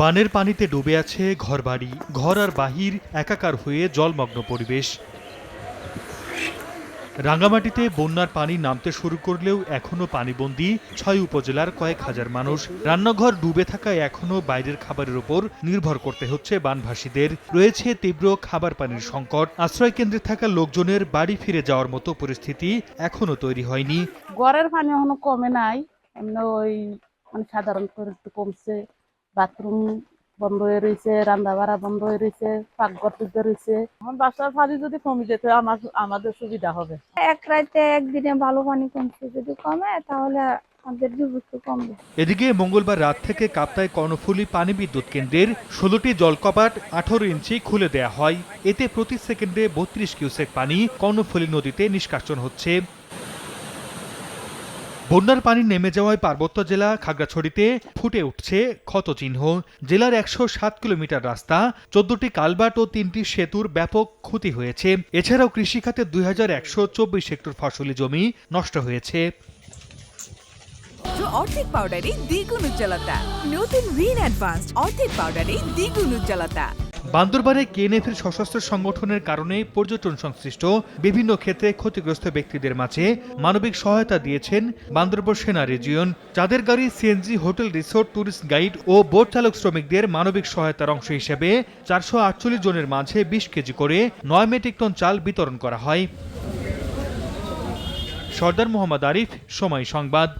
বানের পানিতে ডুবে আছে ঘরবাড়ি, ঘর আর বাহির একাকার হয়ে জলমগ্ন পরিবেশ। রাঙ্গামাটিতে বন্যার পানি নামতে শুরু করলেও এখনও পানিবন্দী ছয় উপজেলার কয়েক হাজার মানুষ। রান্নাঘর ডুবে থাকায় এখনও বাইরের খাবারের উপর নির্ভর করতে হচ্ছে বানভাসীদের। রয়েছে তীব্র খাবার পানির সংকট। আশ্রয় কেন্দ্রে থাকা লোকজনের বাড়ি ফিরে যাওয়ার মতো পরিস্থিতি এখনও তৈরি হয়নি। গড়ের পানি এখনও কমে নাই। ওই মানে সাধারণ করে একটু কমছে। বাথরুম বন্ধ হয়ে রয়েছে রান্না বাড়া বন্ধ হয়ে রয়েছে পাকঘর টুকতে রয়েছে। আমার বাসার পানি যদি কমে যেত আমার আমাদের সুবিধা হবে। এক রাতে একদিনে ভালো পানি কমছে যদি কমে তাহলে আমাদের এদিকে মঙ্গলবার রাত থেকে কাপ্তায় কর্ণফুলী পানি বিদ্যুৎ কেন্দ্রের ষোলোটি জলকপাট আঠারো ইঞ্চি খুলে দেয়া হয়। এতে প্রতি সেকেন্ডে বত্রিশ কিউসেক পানি কর্ণফুলী নদীতে নিষ্কাশন হচ্ছে। বন্যার পানি নেমে যাওয়ায় পার্বত্য জেলা খাগড়াছড়িতে ফুটে উঠছে ক্ষতচিহ্ন জেলার একশো সাত কিলোমিটার রাস্তা, চোদ্দটি কালবাট ও তিনটি সেতুর ব্যাপক ক্ষতি হয়েছে। এছাড়াও কৃষিখাতে দুই হাজার একশো চব্বিশ হেক্টর ফসলি জমি নষ্ট হয়েছে। অর্ধেক পাউডারে দ্বিগুণ উজ্জ্বলতা। নতুন রিন অ্যাডভান্সড অর্ধেক পাউডারে দ্বিগুণ উজ্জ্বলতা। বান্দরবানে কেএনএফের সশস্ত্র সংগঠনের কারণে পর্যটন সংশ্লিষ্ট বিভিন্ন ক্ষেত্রে ক্ষতিগ্রস্ত ব্যক্তিদের মাঝে মানবিক সহায়তা দিয়েছেন বান্দরবন সেনা রিজিয়ন। যাদের গাড়ি CNG, hotel, resort, tourist guide ও বোট চালক শ্রমিকদের মানবিক সহায়তার অংশ হিসেবে চারশো আটচল্লিশ জনের মাঝে বিশ কেজি করে নয় মেট্রিক টন চাল বিতরণ করা হয়। সর্দার মোহাম্মদ আরিফ, সময় সংবাদ।